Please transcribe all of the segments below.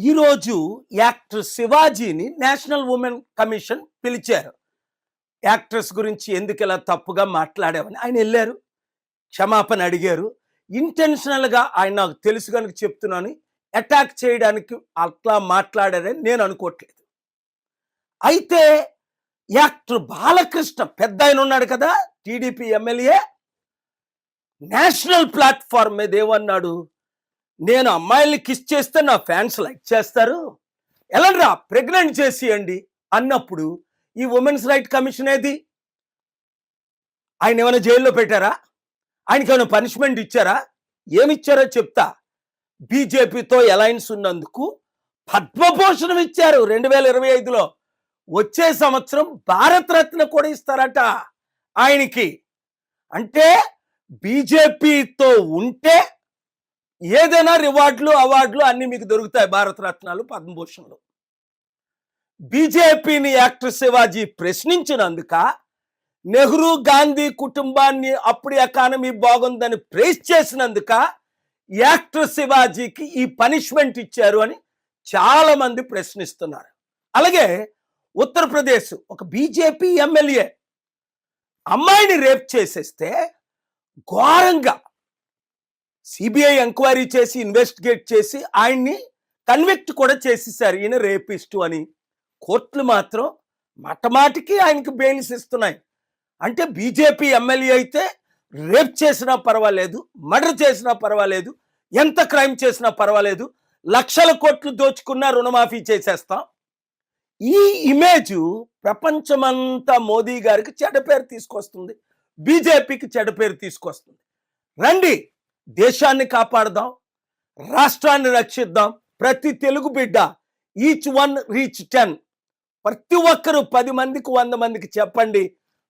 ఈరోజు యాక్టర్ శివాజీని national women commission పిలిచారు. యాక్ట్రెస్ గురించి ఎందుకు ఇలా తప్పుగా మాట్లాడామని ఆయన వెళ్ళారు. క్షమాపణ అడిగారు. ఇంటెన్షనల్గా ఆయన నాకు తెలుసు కనుక చెప్తున్నాను. అటాక్ చేయడానికి అట్లా మాట్లాడారని నేను అనుకోవట్లేదు. అయితే యాక్టర్ బాలకృష్ణ పెద్ద ఆయన ఉన్నాడు కదా టీడీపీ ఎమ్మెల్యే. నేషనల్ ప్లాట్ఫామ్ మీద ఏమన్నాడు? నేను అమ్మాయిల్ని కిస్ చేస్తే నా ఫ్యాన్స్ లైక్ చేస్తారు. ఎలాంటిరా ప్రెగ్నెంట్ చేసియండి అన్నప్పుడు ఈ ఉమెన్స్ రైట్ కమిషన్ ఏది? ఆయన ఏమైనా జైల్లో పెట్టారా? ఆయనకి ఏమైనా పనిష్మెంట్ ఇచ్చారా? ఏమిచ్చారో చెప్తా. బీజేపీతో అలయన్స్ ఉన్నందుకు పద్మభూషణం ఇచ్చారు రెండు వేల ఇరవై ఐదులో. వచ్చే సంవత్సరం భారతరత్న కూడా ఇస్తారట ఆయనకి. అంటే బీజేపీతో ఉంటే ఏదైనా రివార్డులు అవార్డులు అన్ని మీకు దొరుకుతాయి భారతరత్నాలు పద్మభూషణ్లు బీజేపీని యాక్టర్ శివాజీ ప్రశ్నించినందుక నెహ్రూ గాంధీ కుటుంబాన్ని అప్పుడు ఎకానమీ బాగుందని ప్రేస్ చేసినందుక యాక్టర్ శివాజీకి ఈ పనిష్మెంట్ ఇచ్చారు అని చాలా మంది ప్రశ్నిస్తున్నారు. అలాగే ఉత్తరప్రదేశ్ ఒక బీజేపీ ఎమ్మెల్యే అమ్మాయిని రేప్ చేసేస్తే ఘోరంగా సిబిఐ ఎంక్వైరీ చేసి ఇన్వెస్టిగేట్ చేసి ఆయన్ని కన్విక్ట్ కూడా చేసేసారు. ఈయన రేపిస్టు అని. కోర్టులు మాత్రం మటమాటికి ఆయనకి బెయిల్స్ ఇస్తున్నాయి. అంటే బీజేపీ ఎమ్మెల్యే అయితే రేప్ చేసినా పర్వాలేదు మర్డర్ చేసినా పర్వాలేదు ఎంత క్రైమ్ చేసినా పర్వాలేదు లక్షల కోట్లు దోచుకున్నా రుణమాఫీ చేసేస్తాం. ఈ ఇమేజ్ ప్రపంచమంతా మోదీ గారికి చెడ్డ పేరు తీసుకొస్తుంది. బీజేపీకి చెడ్డ పేరు తీసుకొస్తుంది. రండి దేశాన్ని కాపాడదాం రాష్ట్రాన్ని రక్షిద్దాం. ప్రతి తెలుగు బిడ్డ ఈచ్ వన్ రీచ్ టెన్ ప్రతి ఒక్కరూ పది మందికి వంద మందికి చెప్పండి.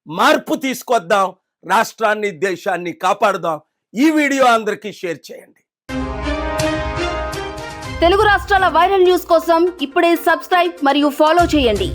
మార్పు తీసుకొద్దాం రాష్ట్రాన్ని దేశాన్ని కాపాడదాం. ఈ వీడియో అందరికీ షేర్ చేయండి. తెలుగు రాష్ట్రాల వైరల్ న్యూస్ కోసం ఇప్పుడే సబ్స్క్రైబ్ మరియు ఫాలో చేయండి.